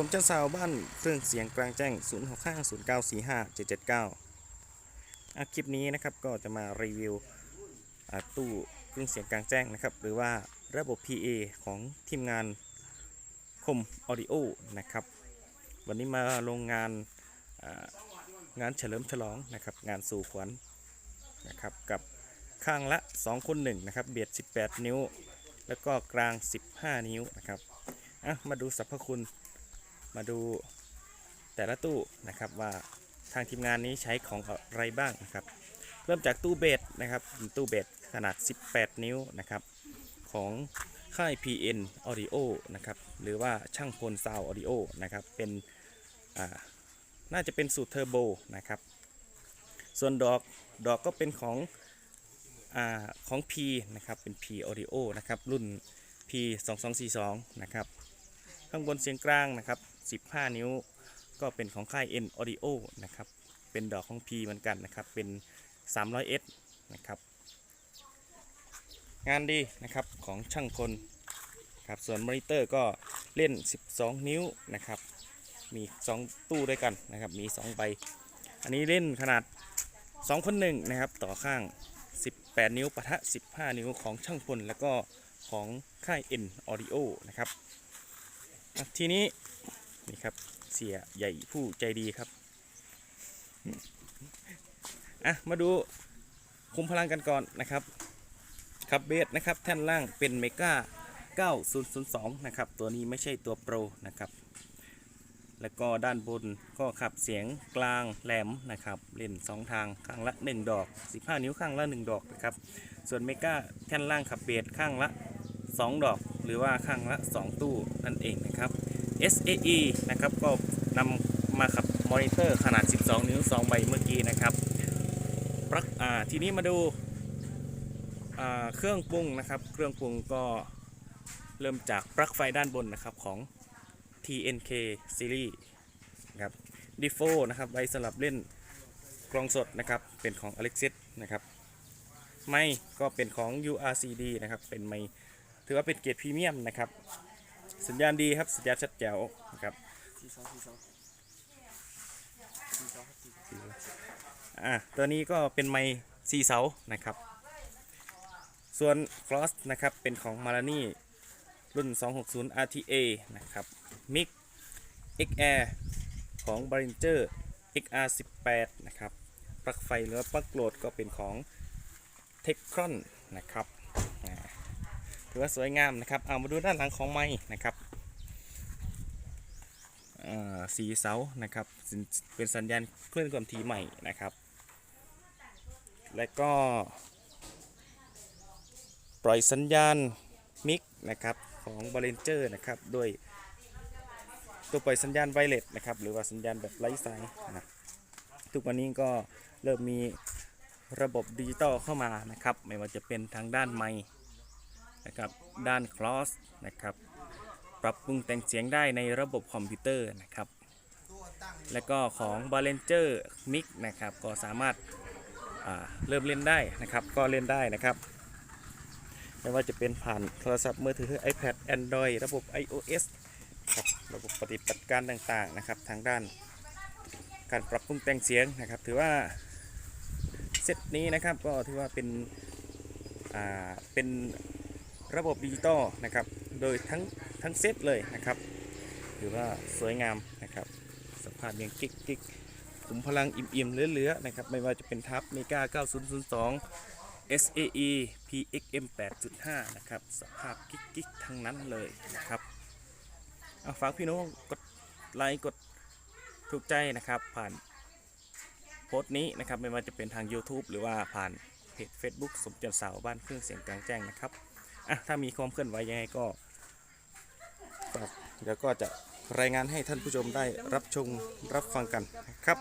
สมจันสาวบ้านเครื่องเสียงกลางแจ้ง 0 6 5 0 9 4 5 7 7 9อะคลิปนี้นะครับก็จะมารีวิวตู้เครื่องเสียงกลางแจ้งนะครับ หรือว่าระบบ PA ของทีมงานคมออดิโอนะครับ วันนี้มาลงงานงานเฉลิมฉลองนะครับ งานสู่ขวัญนะครับกับข้างละ 2คน1นะครับ เบียด 18 นิ้ว แล้วก็กลาง 15 นิ้วนะครับมาดูสรรพคุณ มาดูแต่ละตู้นะครับว่าทางทีมงานนี้ใช้ของอะไรบ้างนะครับ เริ่มจากตู้เบสนะครับตู้เบสขนาด 18 นิ้วนะครับ ของค่าย PN Audio นะครับ หรือว่าช่างพลซาวออดิโอนะครับ เป็นน่าจะเป็นสูตรเทอร์โบนะครับ ส่วนดอกดอกก็เป็นของอของ P นะครับ เป็น P Audio นะครับ รุ่น P 2 2 4 2นะครับ ข้างบนเสียงกลางนะครับ 15 นิ้ว ก็เป็นของค่าย N Audio นะครับ เป็นดอกของ P เหมือนกันนะครับ เป็น 300S นะครับ งานดีนะครับของช่างพลครับส่วนมอนิเตอร์ก็เล่น 12 นิ้วนะครับ มี 2 ตู้ด้วยกันนะครับ มี 2 ใบ อันนี้เล่นขนาด2คน1นะครับ ต่อข้าง 18 นิ้วปะทะ 15 นิ้วของช่างพลแล้วก็ของค่าย N Audio นะครับ ทีนี้ นี่ครับ เสียใหญ่ผู้ใจดีครับ อะ มาดูคุมพลังกันก่อนนะครับขับเบสนะครับแท่นล่างเป็นเมกา9002 นะครับ ตัวนี้ไม่ใช่ตัวโปรนะครับ แล้วก็ด้านบนก็ขับเสียงกลางแหลมนะครับ เล่น 2 ทางข้างละ 1 ดอก 15 นิ้วข้างละ 1 ดอกนะครับ ส่วนเมกาแท่นล่างขับเบสข้างละ 2 ดอก หรือว่าข้างละ 2 ตู้นั่นเองนะครับ SAE นะครับก็นำมาขับมอนิเตอร์ขนาด 12 นิ้ว 2 ใบเมื่อกี้นะครับปลั๊กอ่าทีนี้มาดูอ่าเครื่องปรุงนะครับ เครื่องปรุงก็เริ่มจากปลั๊กไฟด้านบนนะครับของ TNK Series นะครับ d e f o นะครับไว้สำหรับเล่นกลองสดนะครับเป็นของ Alexis นะครับไม้ก็เป็นของ URCD นะครับเป็นไม้ถือว่าเป็นเกรติพรีเมียมนะครับ สัญญาณดีครับ สัญญาณชัดแจ๋วนะครับสี่สองสี่สองสี่สองสี่สองอะตัวนี้ก็เป็นไม้สี่เสานะครับ ส่วนฟลอสนะครับเป็นของมา r a นี่รุ่น 260 RTA นะครับมิก XR ของ b a r i n g e r XR18 นะครับปลั๊กไฟหรือปลั๊กโหลดก็เป็นของ t e c h r o n นะครับ อ่าถือว่าสวยงามนะครับ เอามาดูด้านหลังของไม้นะครับสีเสานะครับ เป็นสัญญาณเคลื่อนความถี่ใหม่นะครับ และก็ ปล่อยสัญญาณมิกนะครับของบ a เลนเจอร์นะครับโดยตัวปล่อยสัญญาณไวเลสนะครับหรือว่าสัญญาณแบบไร้สายนะทุกวันนี้ก็เริ่มมีระบบดิจิตอลเข้ามานะครับ ไม่ว่าจะเป็นทางด้านไมค์ นะครับด้านคลอสนะครับปรับปรุงแต่งเสียงได้ในระบบคอมพิวเตอร์นะครับและก็ของ b a l e n g e r Mix นะครับก็สามารถาเริ่มเล่นได้นะครับก็เล่นได้นะครับไม่ว่าจะเป็นผ่านโทรศัพท์มือถือ iPad Android ระบบ iOS ครับระบบปฏิบัติการต่างๆนะครับทางด้าน การปรับปรุงแต่งเสียงนะครับ ถือว่าเซตนี้นะครับก็ถือว่าเป็นอ่าเป็น ระบบดิจิตอลนะครับ โดยทั้งทั้งเซตเลยนะครับถือว่าสวยงามนะครับสภาพยังกิ๊กกิ๊กขุมพลังอิ่มๆเหลือๆนะครับ ไม่ว่าจะเป็นทับเมกา9002 SAE PXM 8.5 นะครับ สภาพกิ๊กกิ๊กทั้งนั้นเลยนะครับเอาฝากพี่น้องกดไลค์กดถูกใจนะครับ ผ่านโพสต์นี้นะครับ ไม่ว่าจะเป็นทาง YouTube หรือว่าผ่านเพจ Facebook สมจันสาวบ้านเครื่องเสียงกลางแจ้งนะครับ อะถ้ามีความเคลื่อนไหวยังไงก็ฝากเดี๋ยวก็จะรายงานให้ท่านผู้ชมได้รับชมรับฟังกันครับ